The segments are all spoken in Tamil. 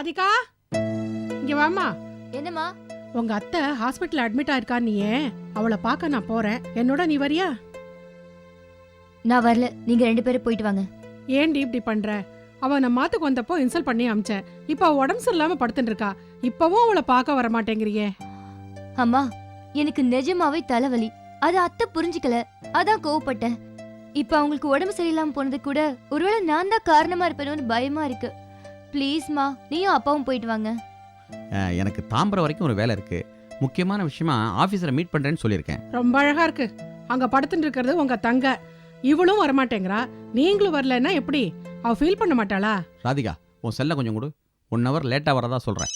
ராதிகா? இங்க வாமா என்னம்மா? உங்க அத்தை ஹாஸ்பிட்டல் அட்மிட் ஆயிருக்கா நீயே. அவளை பார்க்க நான் போறேன். என்னோட நீ வரியா? நான் வரல. நீங்க ரெண்டு பேரும் போயிட்டு வாங்க. ஏன்டி இப்படி பண்ற? அவ நம்ம மாத்துக்கு வந்தப்போ இன்சல்ட் பண்ணி அமிச்சேன். இப்ப அவ உடம்பு சரியில்லாம படுத்துட்டு இருக்கா. இப்பவும் அவளை பார்க்க வர மாட்டேங்கிறியே. அம்மா எனக்கு நிஜமாவே தலைவலி. அது அத்தை புரிஞ்சுக்கல. அதான் கோவப்பட்டேன். இப்ப அவங்களுக்கு உடம்பு சரியில்லாம போனது கூட ஒருவேளை நான் தான் காரணமா இருப்பேனோன்னு பயமா இருக்கு. ப்ளீஸ்மா நீயும் அப்பாவும் போயிட்டு வாங்க. அஹ், எனக்கு தாம்பரம் வரைக்கும் ஒரு வேலை இருக்கு. முக்கியமான விஷயமா ஆஃபீஸில் மீட் பண்ணுறேன்னு சொல்லியிருக்கேன். ரொம்ப அழகா இருக்கு. அங்க படுத்துட்டு இருக்கிறது உங்க தங்க. இவளும் வரமாட்டேங்கிறா. நீங்களும் வரலன்னா எப்படி? அவ ஃபீல் பண்ண மாட்டாளா? ராதிகா உன் செல்ல கொஞ்சம் கொடு. ஒன் ஹவர் லேட்டாக வரதா சொல்கிறேன்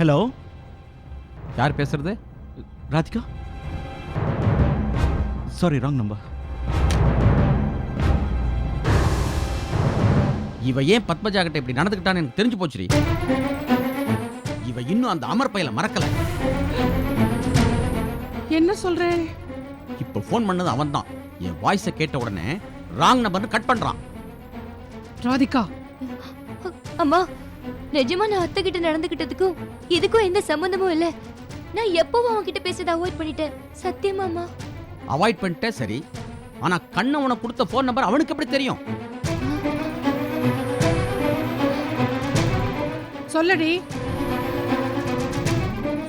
ஹலோ யார் பேசுறது? ராதிகா? சாரி ராங் நம்பர் இவ ஏன் பத்மஜா கிட்ட இப்படி நடந்துக்கிட்டான்னு எனக்கு தெரிஞ்சு போச்சுடி. இவ இன்னும் அந்த அமர் பையல மறக்கல. என்ன சொல்றேன் இப்போ ஃபோன் பண்ணது அவன்தான். என் வாய்ஸை கேட்ட உடனே ராங் நம்பர்னு கட் பண்றான். ராதிகா. அம்மா நிஜமா நான் அத்தை கிட்ட நடந்துகிட்டதுக்கும் இதுக்கும் எந்த சம்பந்தமும் இல்ல. நான் எப்பவும் அவன் கிட்ட பேசுறத அவாய்ட் பண்ணிட்டேன் சத்தியமாமா அவாய்ட் பண்ணிட்டே சரி. ஆனா கண்ணை உனக்கு கொடுத்த ஃபோன் நம்பர் அவனுக்கு எப்படி தெரியும்? சொல்லடி.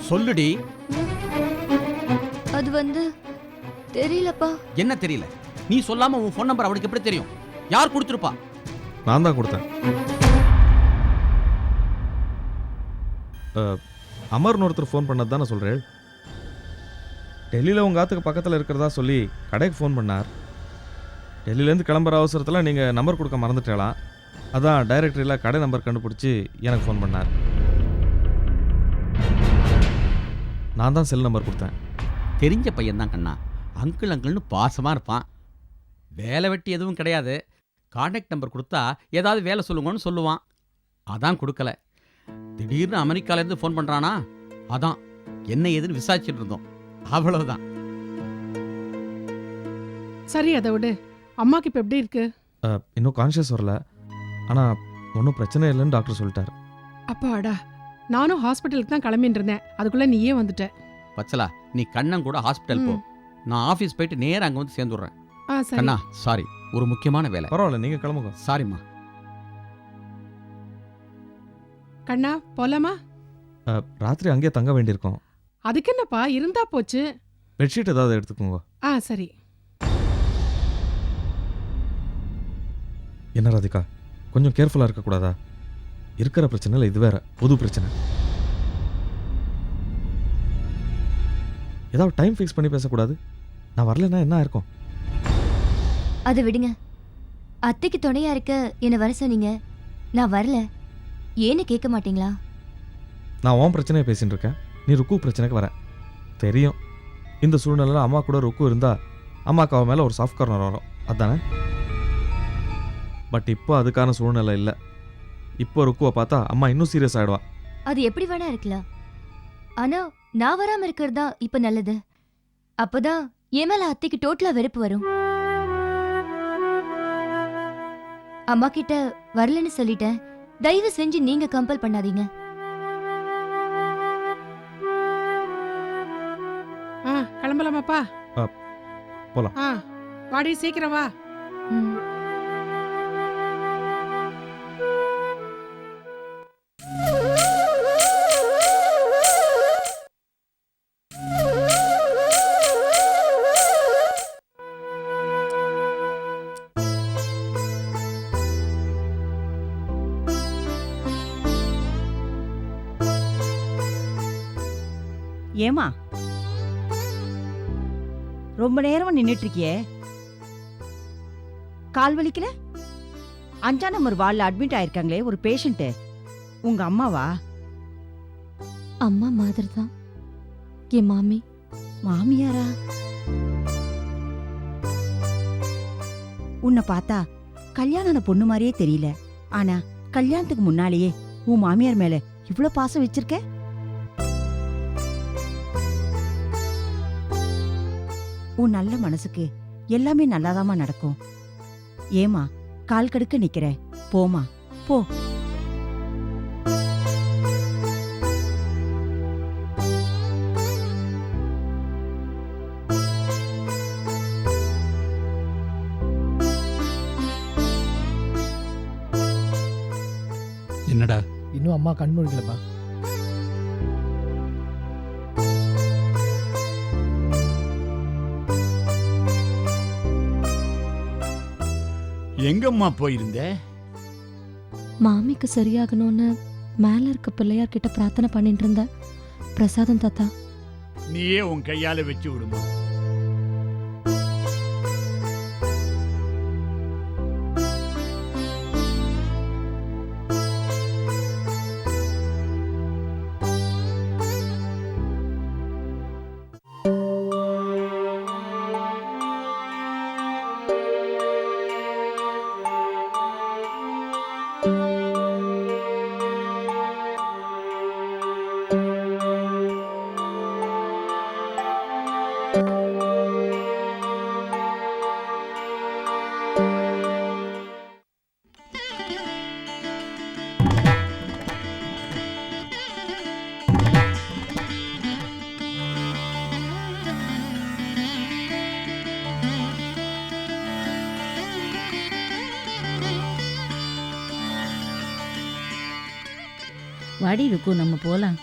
சொல்லுடி. அது வந்து தெரியலப்பா. என்ன தெரியல? நீ சொல்லாம உன் ஃபோன் நம்பர் அவனுக்கு எப்படி தெரியும்? யார் கொடுத்துருப்பா? நான் தான் கொடுத்தேன் அஹ், அமர்னு ஒருத்தர் ஃபோன் பண்ணது தானே சொல்கிறேன் டெல்லியில் உங்கள் ஆற்றுக்கு பக்கத்தில் இருக்கிறதா சொல்லி கடைக்கு ஃபோன் பண்ணார். டெல்லியிலேருந்து கிளம்புற அவசரத்தில் நீங்கள் நம்பர் கொடுக்க மறந்துட்டேலாம் அதான் டைரக்டரியில் கடை நம்பர் கண்டுபிடிச்சி எனக்கு ஃபோன் பண்ணார். நான் தான் செல் நம்பர் கொடுத்தேன். தெரிஞ்ச பையன் தான் கண்ணா அங்கிள் அங்கிள்னு பாசமாக இருப்பான். வேலை வெட்டி எதுவும் கிடையாது. கான்டாக்ட் நம்பர் கொடுத்தா ஏதாவது வேலை சொல்லுங்கன்னு சொல்லுவான். அதான் கொடுக்கல. திடீர்னு அமெரிக்கால இருந்து ஃபோன் பண்றானா? அதான். என்ன ஏதுன்னு விசாரிச்சுட்டு இருந்தோம். அவ்வளவுதான். சரி அதை விடு. அம்மாக்கு இப்ப எப்படி இருக்கு? அஹ், இன்னும் கான்ஷியஸ் வரல. ஆனால் ஒன்றும் பிரச்சனை இல்லைன்னு டாக்டர் சொல்லிட்டார். அப்பாடா. நானும் ஹாஸ்பிட்டலுக்கு தான் கிளம்பிட்டு இருந்தேன். அதுக்குள்ள நீயே வந்துட்ட. பச்சலா நீ கண்ணன் கூட ஹாஸ்பிட்டல் போ. ம். நான் ஆஃபீஸ் போயிட்டு நேரா அங்க வந்து சேர்ந்துடுறேன். ஆ சரி. கண்ணா சாரி ஒரு முக்கியமான வேலை. பரவாயில்ல நீங்கள் கிளம்புங்க. சாரிம்மா கண்ணா போலாமா? ராத்திரி அங்கேயே தங்க வேண்டியிருக்கோம். அதுக்கு என்னப்பா இருந்தா போச்சு. பெட்ஷீட் ஏதாவது எடுத்துக்கோங்க. ஆ சரி. என்ன ராதிகா? கொஞ்சம் கேர்ஃபுல்லாக இருக்கக்கூடாதா? இருக்கிற பிரச்சனை இல்லை இது வேற. புது பிரச்சனை. ஏதாவது டைம் ஃபிக்ஸ் பண்ணி பேசக்கூடாது. நான் வரலைன்னா என்ன இருக்கும் அதை விடுங்க. அத்தைக்கு துணையா இருக்க என்ன வர சொன்னீங்க. நான் வரல. ஏன்னு கேட்க மாட்டீங்களா? நான் உன் பிரச்சனையை பேசிட்டு இருக்கேன். நீ ருக்கு பிரச்சனைக்கு வர. தெரியும். இந்த சூழ்நிலையில் அம்மா கூட ருக்கு இருந்தா அம்மாக்கு அவன் மேலே ஒரு சாஃப்ட் கார்னர் வரும். அதானே? பட் இப்போ அதுக்கான சூழ்நிலை இல்லை. இப்போ ருக்குவை பார்த்தா அம்மா இன்னும் சீரியஸ் ஆகிடுவா அது எப்படி வேணா இருக்கலாம். ஆனா நான் வராம இருக்கிறது தான் இப்ப நல்லது? அப்பதான் என் மேல அத்தைக்கு டோட்டலா வெறுப்பு வரும். அம்மா கிட்ட வரலன்னு சொல்லிட்டேன். தயவு செஞ்சு நீங்க கம்பல் பண்ணாதீங்க ஆ கிளம்பலாமாப்பா போலாம். ஆ வாடி சீக்கிரம் வா ம். ஏமா ரொம்ப நேரமா நின்னுட்டு இருக்கியே கால் வலிக்கல? அஞ்சா நம்பர் வார்டில் அட்மிட் ஆயிருக்காங்களே ஒரு பேஷண்ட்டு உங்க அம்மாவா? அம்மா மாதிரி தான் என் மாமி. மாமியாரா? உன்னை பார்த்தா கல்யாணம் பொண்ணு மாதிரியே தெரியல. ஆனா கல்யாணத்துக்கு முன்னாலேயே உன் மாமியார் மேல இவ்ளோ பாசம் வச்சிருக்க? உன் நல்ல மனசுக்கு எல்லாமே நல்லாதாம்மா நடக்கும். ஏமா கால் கடுக்க நிக்கிற. போமா போ. என்னடா? இன்னும் அம்மா கண் முழிக்கலப்பா எங்கம்மா போயிருந்த? மாமிக்கு சரியாகணும்னு மேல இருக்க பிள்ளையார் கிட்ட பிரார்த்தனை பண்ணிட்டு இருந்தேன் பிரசாதம் தாத்தா. நீயே உன் கையால வச்சு விடுமா? வாடி இருக்கும் நம்ம போலாம்.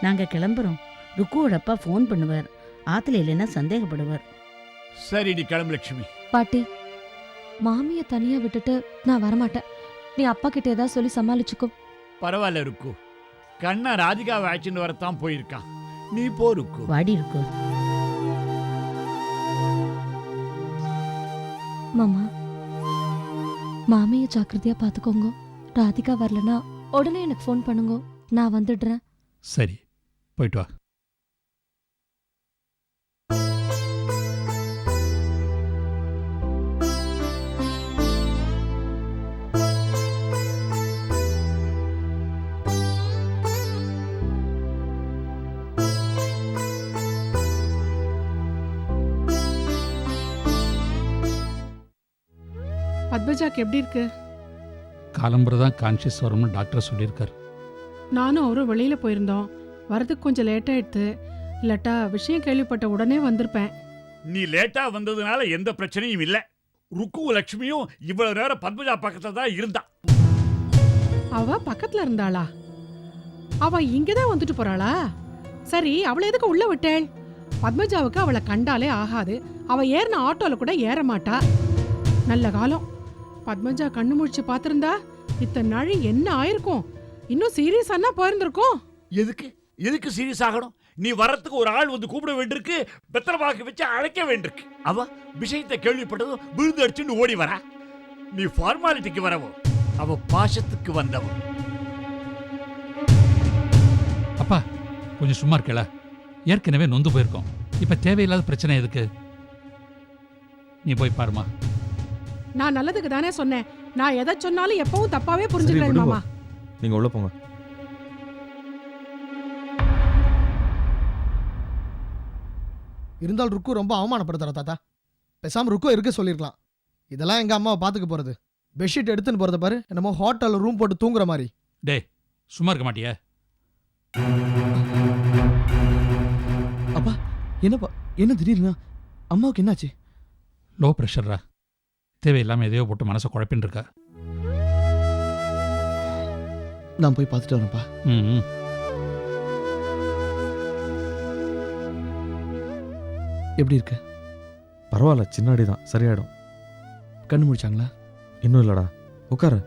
நாங்க கிளம்புறோம். ருக்குவோட அப்பா ஃபோன் பண்ணுவார். ஆத்துல இல்லைன்னா சந்தேகப்படுவார். சரிடி கிளம்பு லட்சுமி. பாட்டி மாமிய தனியா விட்டுட்டு நான் வரமாட்டேன். நீ அப்பா கிட்ட ஏதாவது சொல்லி சமாளிச்சுக்கோ. பரவாயில்ல ருக்கு. கண்ணா ராதிகாவை அழைச்சிட்டு வரத்தான் போயிருக்கான். நீ போ ருக்கு வாடி இருக்கும் மாமா மாமிய ஜாக்கிரதையா பாத்துக்கோங்க. ராதிகா வரலனா உடனே எனக்கு ஃபோன் பண்ணுங்க. நான் வந்துடுறேன். சரி போயிட்டு வா. பத்மஜாக்கு எப்படி இருக்கு? காலம்புரை தான் கான்ஷியஸ் வரும்னு டாக்டர் சொல்லியிருக்கார். நானும் அவரும் வெளியில போயிருந்தோம். வரதுக்கு கொஞ்சம் லேட் ஆயிடுத்து. இல்லாட்டா விஷயம் கேள்விப்பட்ட உடனே வந்திருப்பேன். நீ லேட்டா வந்ததுனால எந்த பிரச்சனையும் இல்ல. ருக்கு லட்சுமியும் இவ்வளவு நேரம் பத்மஜா பக்கத்துல தான் இருந்தா. அவ பக்கத்துல இருந்தாளா? அவ இங்கதான் வந்துட்டு போறாளா? சரி அவளை எதுக்கு உள்ள விட்டேள் பத்மஜாவுக்கு அவளை கண்டாலே ஆகாது. அவ ஏறின ஆட்டோல கூட ஏற மாட்டா. நல்ல காலம். பத்மஜா கண்ணு முழிச்சு பாத்திருந்தா இத்தனை நாள் என்ன ஆயிருக்கும்? இன்னும் சீரியஸானா போயிருந்திருக்கும்? எதுக்கு? எதுக்கு சீரியஸ் ஆகணும்? நீ வரத்துக்கு ஒரு ஆள் வந்து கூப்பிட வேண்டியிருக்கு பெத்தரவாக்கு வச்சு அழைக்க வேண்டியிருக்கு. அவ விஷயத்தை கேள்விப்பட்டதும் விழுந்து அடிச்சுன்னு ஓடி வரா. நீ ஃபார்மாலிட்டிக்கு வரவோ அவ பாசத்துக்கு வந்தவ. அப்பா கொஞ்சம் சும்மா இருக்கல ஏற்கனவே நொந்து போயிருக்கோம். இப்ப தேவையில்லாத பிரச்சனை எதுக்கு? நீ போய் பாருமா நான் நல்லதுக்கு தானே சொன்னேன். நான் எதை சொன்னாலும் எப்பவும் தப்பாவே புரிஞ்சுக்கிறேன். மாமா. நீங்க உள்ள போங்க. இருந்தாலும் ருக்கு ரொம்ப அவமானப்படுத்துற தாத்தா. பேசாம ருக்கு இருக்க சொல்லிருக்கலாம். இதெல்லாம் எங்க அம்மாவை பாத்துக்க போறது. பெட்ஷீட் எடுத்துன்னு போறத பாரு. என்னமோ ஹோட்டல்ல ரூம் போட்டு தூங்குற மாதிரி. டேய் சும்மா இருக்க மாட்டியா. அப்பா என்னப்பா? என்ன திடீர்னு? அம்மாவுக்கு என்னாச்சு? லோ ப்ரெஷர்ரா தேவையில்லாம எதையோ போட்டு மனசை குழப்பின்னு இருக்கா நான் போய் பார்த்துட்டு வரேன்ப்பா. ம் ம். எப்படி இருக்கு? பரவாயில்ல சின்னாடி தான் சரியாயிடும். கண்ணு முடிச்சாங்களா? இன்னும் இல்லடா உட்காரு.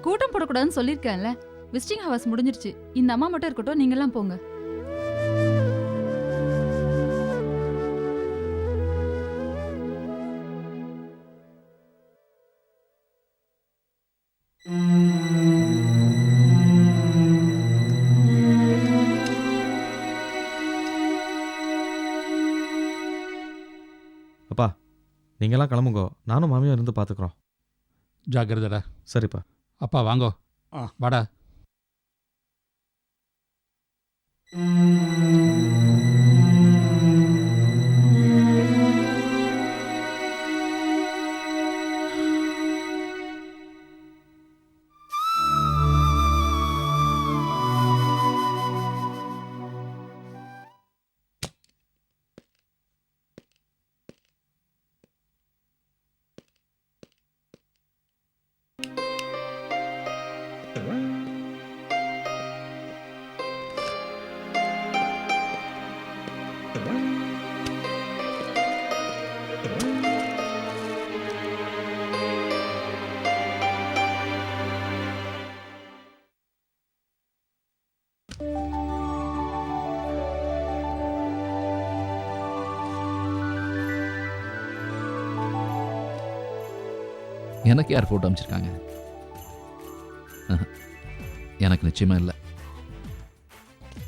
கூட்டம் போடக்கூடாதுன்னு சொல்லியிருக்கேன்ல. விசிட்டிங் ஹவர்ஸ் முடிஞ்சிருச்சு. இந்த அம்மா மட்டும் இருக்கட்டும் நீங்கெல்லாம் போங்க. அப்பா நீங்களாம் கிளம்புங்கோ. நானும் மாமியும் இருந்து பார்த்துக்குறோம். ஜாக்கிரதடா. சரிப்பா. அப்பா வாங்கோ. வாடா எனக்கு யார் ஃபோட்டோ அமைச்சிருக்காங்க? எனக்கு நிச்சயமா இல்லை.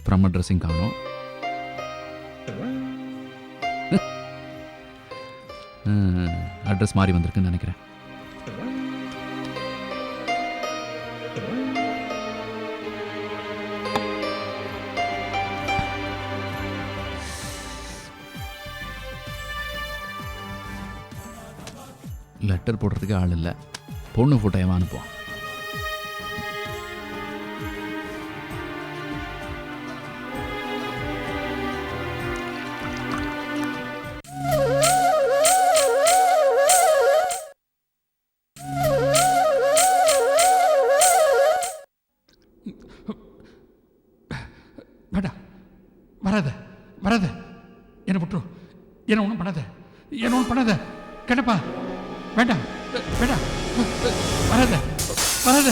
பிரம்ம ட்ரெஸ்ஸிங் காணும். அட்ரஸ் மாறி வந்திருக்குன்னு நினைக்கிறேன். லெட்டர் போடுறதுக்கு ஆள் இல்லை. பொண்ணு ஃபோட்டோ எவன் அனுப்புவான்? வேண்டாம் வராத. வராத. என்ன விட்டுரு. என்ன ஒன்றும் பண்ணாத. என்ன ஒன்றும் பண்ணாத. கேட்டப்பா. வேண்டாம் வேண்டாம் வராத வராத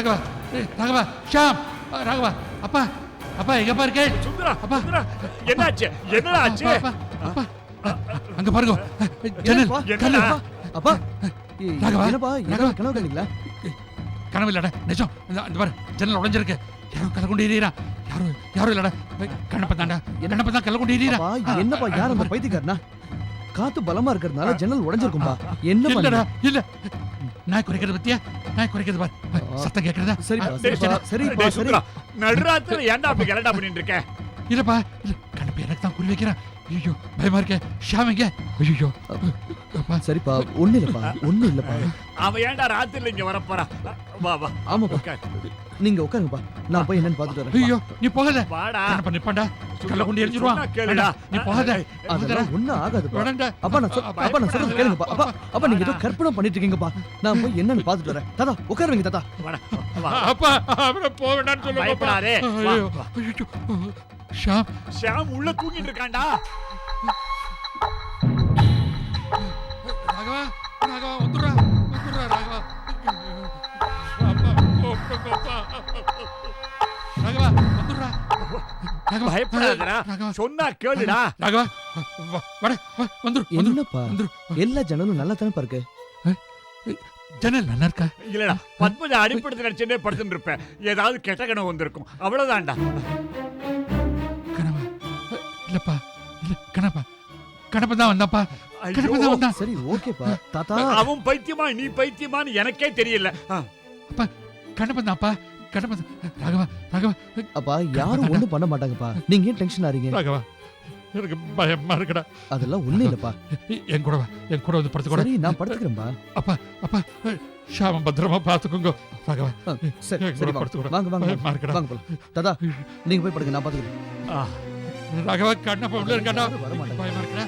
ராகவா ஏய், ராகவா ஷாம். ராகவா அப்பா அப்பா எங்கப்பா இருக்கே சுந்தரா அப்பா. சுந்தரா என்னாச்சு? என்னடா ஆச்சு? அப்பா, அப்பா, அப்பா, அங்க பாருங்க. ஜன்னல் என்னப்பா? கண்ணா. அப்பா ஏய், ராகவா, என்னப்பா? ராகவா. கனவு கண்டீங்களா? கனவு இல்லடா நிஜம். இந்த இந்த பாரு ஜன்னல் உடைஞ்சிருக்கு. யாரோ கதை கொண்டு எறியறா யாரோ யாரும் இல்லடா. கண்ணப்ப தாண்டா கண்ணப்ப தான் கல்ல கொண்டு எறியறா அப்பா, என்னப்பா? யார் அந்த பைத்தியக்காரனா? காத்து பலமா இருக்கிறதுனால ஜன்னல் உடைஞ்சிருக்கும்பா. என்ன இல்லடா பண்ணா இல்ல. நாய் குறைக்கிறது பத்தியா? நாய் குறைக்கிறது பாரு. சத்தம் கேக்குறதா? சரி நடுராத்திரில ஏன்டா அப்படி கலடா பண்ணிட்டு இருக்க இல்லப்பா இல்ல கண்ணப்ப எனக்கு தான் குறி வைக்கிறான். ஐயோ பயமா இருக்கே. ஷாம் எங்க? ஐயோ அப்பா சரிப்பா ஒண்ணு இல்லப்பா ஒண்ணு இல்லப்பா ஏன்டா ராத்திரில இங்க வரப்போறா? வா வா. ஆமாப்பா. நீங்க உட்காருங்கப்பா நான் போய் என்னன்னு பாத்துட்டு வரேன் ஐயோ நீ போகாத வாடா. நிப்பாண்டா? கல்ல கொண்டு எரிஞ்சிருவான் சொன்னா கேளுடா. நீ போகாத. அதெல்லாம் ஆகாதுப்பா. வேண்டாம்டா. அப்பா நான் அப்பா நான் சொல்றது கேளுங்கப்பா. அப்பா அப்பா நீங்க ஏதோ கற்பனை பண்ணிட்டு இருக்கீங்கப்பா. நான் போய் என்னன்னு பாத்துட்டு வரேன். தாத்தா உட்காருவீங்க தாத்தா. அப்பா அவரை போக வேண்டாம்னு சொல்லுங்க ஷாம். ஷாம் உள்ள தூங்கிட்டு இருக்கான்டா. பயப்படாதடா. சொன்னா கேளுடா. ராகவா வா, வாடா வா, வந்துரு வந்துரு என்னப்பா? வந்துரு. எல்லா ஜன்னலும் நல்லா தானே ஜன்னல் நல்லா இருக்கா? இல்லடா பத்மஜா அடிப்படுத்தி நினைச்சுட்டே படுத்துட்டு இருப்பேன். ஏதாவது கெட்ட கனவு வந்திருக்கும். அவ்வளவுதான்டா. கனவா? இல்லப்பா இல்ல கனப்பா கனப்பா தான் வந்தாப்பா. கனப்பா தான் வந்தான். சரி ஓகேப்பா. தாத்தா. அவன் பைத்தியமா நீ பைத்தியமான்னு எனக்கே தெரியல. ஆ, கனப்பா தான்ப்பா. தான். ராகவா ராகவா. அப்பா யாரும் ஒண்ணும் பண்ண மாட்டாங்கப்பா. நீங்க ஏன் டென்ஷன் ஆறீங்க? ராகவா எனக்கு பயமா இருக்குடா. அதெல்லாம் ஒண்ணும் இல்லப்பா. என் கூட என் கூட வந்து படுத்து கூட சரி நான் படுத்துக்கிறேன்பா. அப்பா அப்பா ஷாம பத்திரமா பாத்துக்கோங்க ராகவா சரி சரி கூட படுத்து கூட வாங்க வாங்க வாங்க இருக்குடா. போலாம். தாத்தா நீங்க போய் படுங்க நான் பாத்துக்கிறேன். ராகவா கண்ணப்பா உள்ள இருக்காடா வர மாட்டாங்க. பயமா இருக்குடா.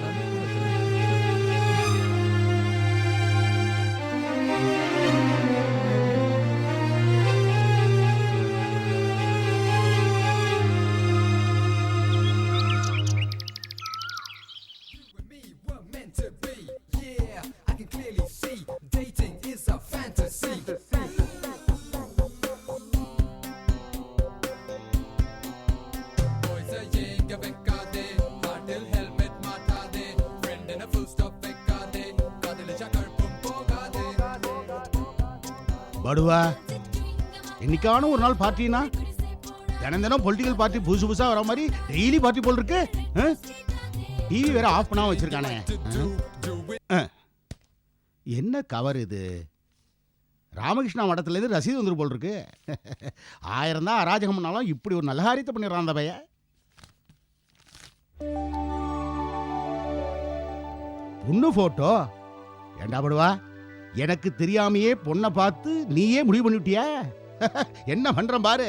படுவா? என்னைக்கான ஒரு நாள் பார்ட்டினா? தினம் தினம் பொலிட்டிக்கல் பார்ட்டி புதுசு புதுசாக வர மாதிரி டெய்லி பார்ட்டி போல் இருக்கு. டிவி வேற ஆஃப் பண்ணாம வச்சிருக்கானே. என்ன கவர் இது? ராமகிருஷ்ணா மடத்துலேருந்து ரசீது வந்துரு போல் இருக்கு. ஆயிரம் தான் அராஜகம் பண்ணாலும் இப்படி ஒரு நல்ல காரியத்தை பண்ணிடுறான் அந்த பையன். பொண்ணு ஃபோட்டோ ஏண்டா படுவா? எனக்கு தெரியாமையே பொண்ணை பார்த்து நீயே முடிவு பண்ணிட்டியா என்ன பண்றேன் பாரு.